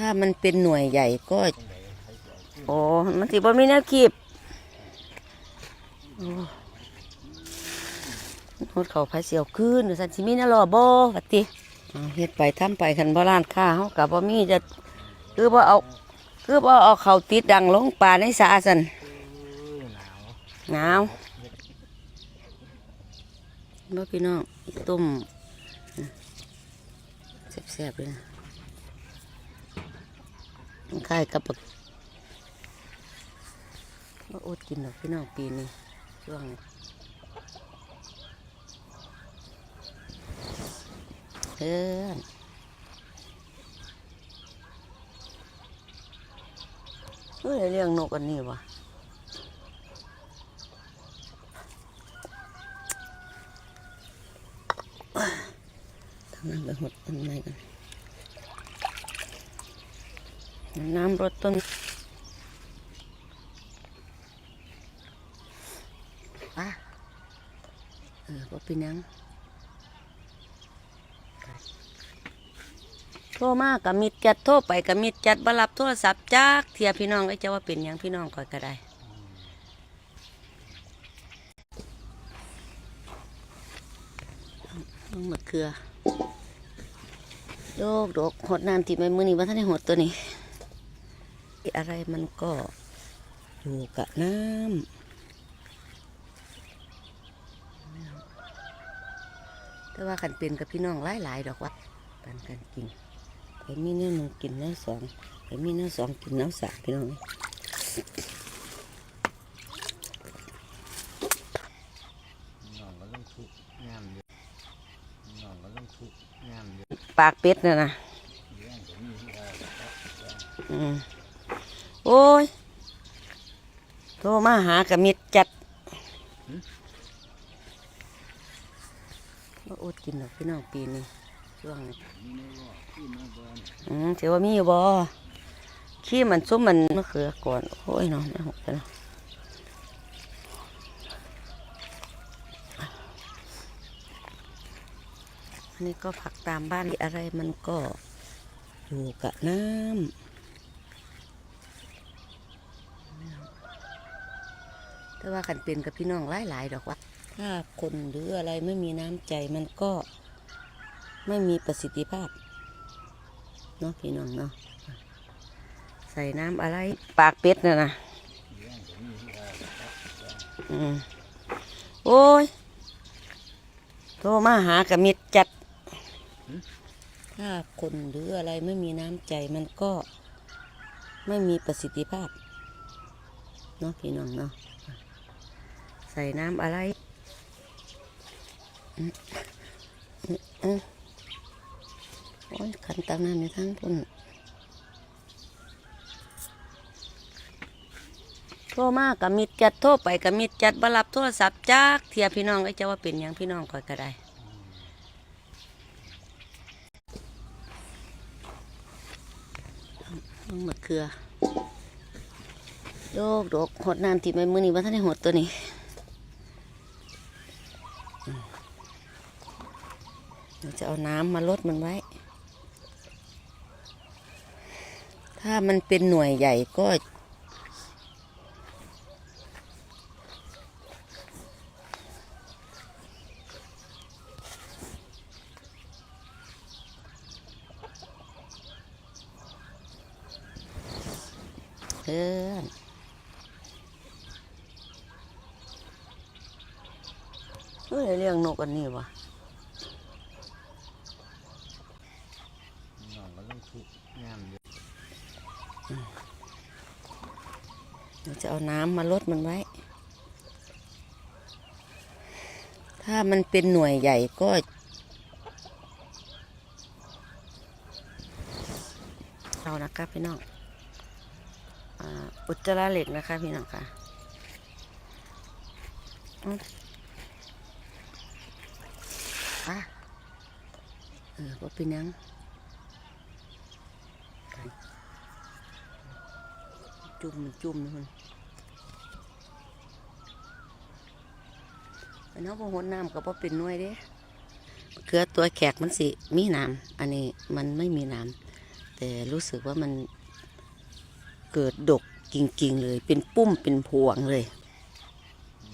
ถ้ามันเป็นหน่วยใหญ่ก็โอ้มันสิบ่มีแนวคีบโอ้หดเขาไผเสียวขึ้นสันสิมีแนวรอบ่วัดติเอาเฮ็ดไปทำไปคันบ่ร้านค้าเฮาก็บ่มีจะคือบ่เอา คือบ่เอาเขาติดดังลงป่าในสาสันหนาวบ่พี่น้องต้มแซ่บๆเลยนะมัน คล้ายกับบักบ่อดกินดอกพี่น้องปีนี้ช่วงนี้เฮ้อนเฮ้ยเลี้ยงนกอันนี้วะทำน้ำไปหดต้นไม้กัน น้ำรดต้นอะเออบ่เป็นหยังโทรมากับมิดจัดโทรไปกับมิดจัดบรับโทรศัพท์จากเทียพี่น้องก็จะว่าเป็นหยังพี่น้องคอยก็ได้ลงมะเขือโดกดกหดน้ำที่ไม่มือนี้ว่าท่านได้หดตัวนี้ อะไรมันก็อยู่กับน้ำแต่ว่าขันเป็นกับพี่น้องหลายหลายๆดอกว่าปันกันกินไปมีเนื้อหนึ่งกินเนื้อสองไปมีเนื้อสองกินเนื้อสามพี่น้องน้องก็ต้องทุกข์งามเยอะน้องก็ต้องทุกข์งามเยอะปากเป็ดน่ะนะเรื่องก็มีที่ได้อืม โอ้ย โทรมาหากับมิดจัดว่าอดกินดอกพี่น้องปีนี้ช่วงนี้ที่มาบอนอืมถือว่ามีอยู่บ่ขี้มันซุ่มมันมะเขือก่อน โอ้ยเนาะไม่หกแล้วอันนี้ก็ผักตามบ้านอะไรมันก็อยู่กับน้ำ แต่ว่าขันเป็นกับพี่น้องหลายๆดอกว่า ถ้าคนหรืออะไรไม่มีน้ำใจมันก็ไม่มีประสิทธิภาพเนาะพี่น้องเนาะใส่น้ำอะไร ปากเป็ดน่ะนะอืมโอ้ยโทรมาหากับมิดจัด ถ้าคนหรืออะไรไม่มีน้ำใจมันก็ไม่มีประสิทธิภาพเนาะพี่น้องเนาะ ใส่น้ำอะไรอืมอืมอืมโอ้ยขันตังน้ำในทั้งพุ่นโทรมากกับมิดจัดโทรไปกับมิดจัดบรับโทรศัพท์จากเทียพี่น้องก็จะว่าเป็นยังพี่น้องคอยก็ได้ลงมะเขือโดกดกหดน้ำที่ไม่มือนี้ว่าท่านได้หดตัวนี้อืมเดี๋ยว จะเอาน้ำมาลดมันไว้ ถ้ามันเป็นหน่วยใหญ่ก็ เพื่อนเฮ้ยเลี้ยงนกอันนี้วะ น้องก็ต้องทุกข์งาม เยอะเดี๋ยวจะเอาน้ำมาลดมันไว้ ถ้ามันเป็นหน่วยใหญ่ก็เอานะครับพี่น้องอุจจาระเหล็กนะคะพี่น้องค่ะอะเออว่าเป็นยังกัน จุ่มมันจุ่มนะมันอันนี้พอหดน้ำก็พอเป็นหน่วยเด้เกลือตัวแขกมันสิมีน้ำอันนี้มันไม่มีน้ำแต่รู้สึกว่ามันเกิดดกจริงๆเลย เป็นปุ้มเป็นพวงเลย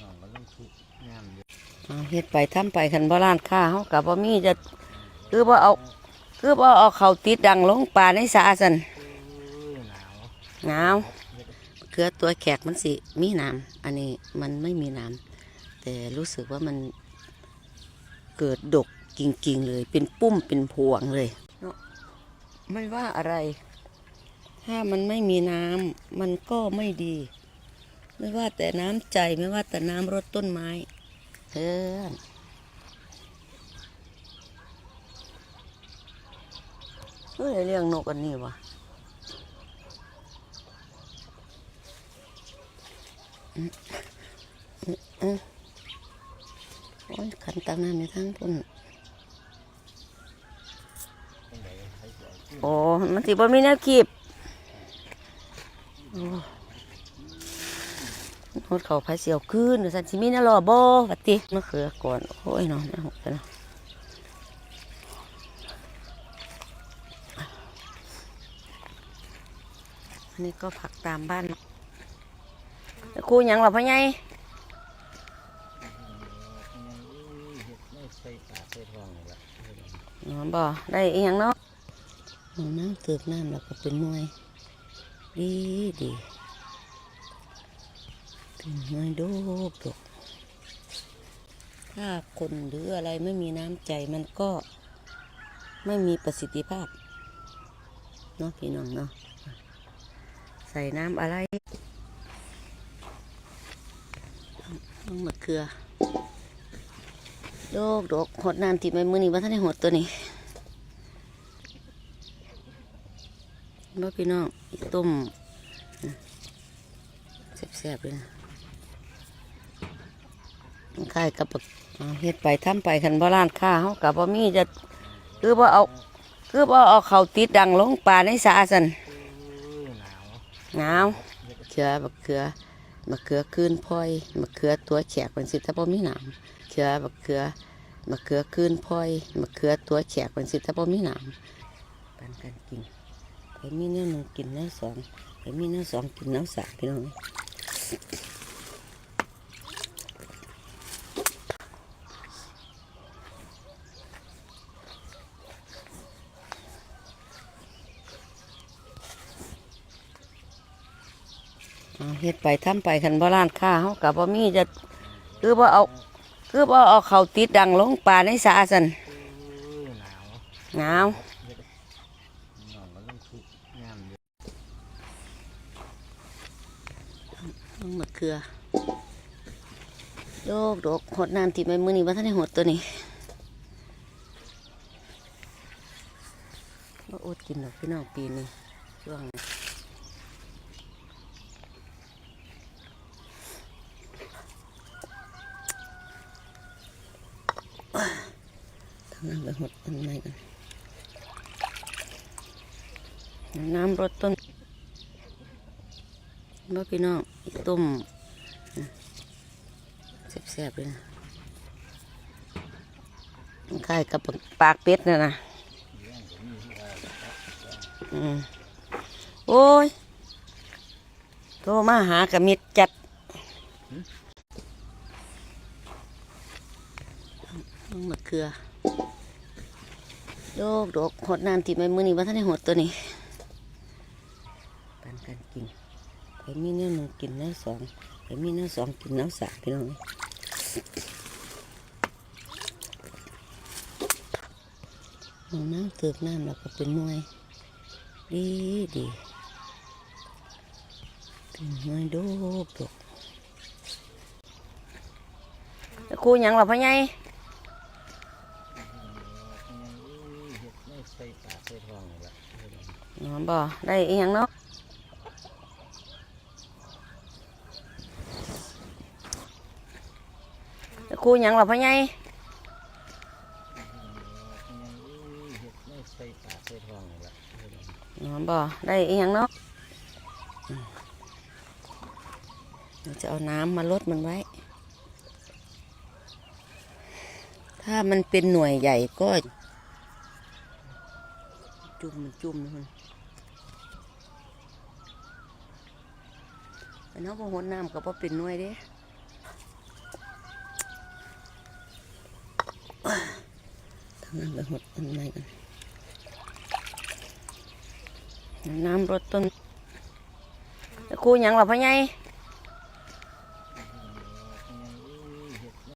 น้องก็ต้องทุกงามอยู่เอาเฮ็ดไปทำไปคันบ่ร้านค้าเฮากับบ่มีจะคือบ่เอาคือบ่เอาเขาวติดดังลงป่าในสาซั่นเอ้ยหนาวหนาว เกลือตัวแขกมันสิมีน้ำอันนี้มันไม่มีน้ำแต่รู้สึกว่ามันเกิดดกจริงๆเลย เป็นปุ้มเป็นพวงเลยเนาะไม่ว่าอะไร ถ้ามันไม่มีน้ำมันก็ไม่ดี ไม่ว่าแต่น้ำใจไม่ว่าแต่น้ำรดต้นไม้เพื่อนเฮ้ยเลี้ยงนกอันนี้วะอืมอืมอืม โอ้ยขันตังน้ำในทั้งพุ่นโอ้มันสิบ่มีแนวคีบโอ้โหดเขาพายเสียวขึ้นหรือสันสิมีแนวรอบ่วัดติมะเขือก่อน โอ้ยน้องน่หกแล้วอันนี้ก็ผักตามบ้านแล้ว คูยังหรอพ่อใหญ่ยังเอ้ยเฮ็ดไม่ใส่ปากใส่ท้องนี่ล่ะอ๋อบ่ได้อีหยังเนาะน้ำน้ำเติบน้ำแล้วก็เป็นหน่วย ดีดีเป็นหน่วยดกดกถ้าคนหรืออะไรไม่มีน้ำใจมันก็ไม่มีประสิทธิภาพเนาะพี่น้องเนาะใส่น้ำอะไร ต้องมะเขือโดกดกหดน้ำที่ไม่มือนี้ว่าท่านได้หดตัวนี้บ่พี่น้องอีต้มแซ่บๆเลยนะคล้ายกับบักเอาเฮ็ดไปทำไปคันบ่ร้านค้าเฮากับบ่มีจะคือบ่เอาคือบ่เอาเขาวติดดังลงป่าในสาซั่นเอ้ยหนาวหนาวเขือบักเขือ มะเขือคืนพ่อยมะเขือตัวแฉกเป็นสิถ้าบ่มีน้ำเขือมะเขือมะเขือคืนพ่อยมะเขือตัวแฉกเป็นสิถ้าบ่มีน้ำปันกันกินไอ้มีเนวหนึ่งกินแนวสองไอ้มีแนวสองกินเนวสามพี่น้อง เฮ็ดไปทำไปคันบ่ร้านค้าเฮากับบ่มีจะคือบ่เอาคือบ่เอาเขาติดดังลงป่าในสาซั่นหนาวมะเขือโดกดกหดน้ำที่ไม่มือนี้ว่าท่านได้หดตัวนี้ว่าอดกินดอกพี่น้องปีนี้ช่วงนี้ น้ำไปหดต้นไม้กันน้ำรดต้นบ่พี่น้องอีต้มแซ่บๆเลยนะคล้ายกับปากเป็ดน่ะนะอืมโอ้ย โทรมาหากระมิดจัดต้องมะเขือ โดกดกหดน้ำที่ไม่มือนี้ว่าท่านได้หดตัวนี้ปันกันกินไอ้มีแนวหนึ่งกินแนวสองไอ้มีแนวสองกินแนวสามพี่น้องเอาน้ำเติบน้ำแล้วก็เป็นหน่วยดีดีเป็นหน่วยโดกดกแล้วครูหยังหรอพ่อใหญ่ยังเอ้ยเฮ็ดไม่ใส่ปากใส่ท้องนี่ล่ะ อ๋อ บ่ได้อีหยังเนาะคูยังหรอพ่อใหญ่ยังเอ้องบ่ได้อีหยังเนาะเราจะเอาน้ำมาลดมันไว้ ถ้ามันเป็นหน่วยใหญ่ก็ จุ่มมันจุ่มนะมัน อันนั้นพอหดน้ำก็พอเป็นน่วยเด้ทำน้ำไปหดอันไหนกันน้ำรดต้นครูหยังหรอพ่อใหญ่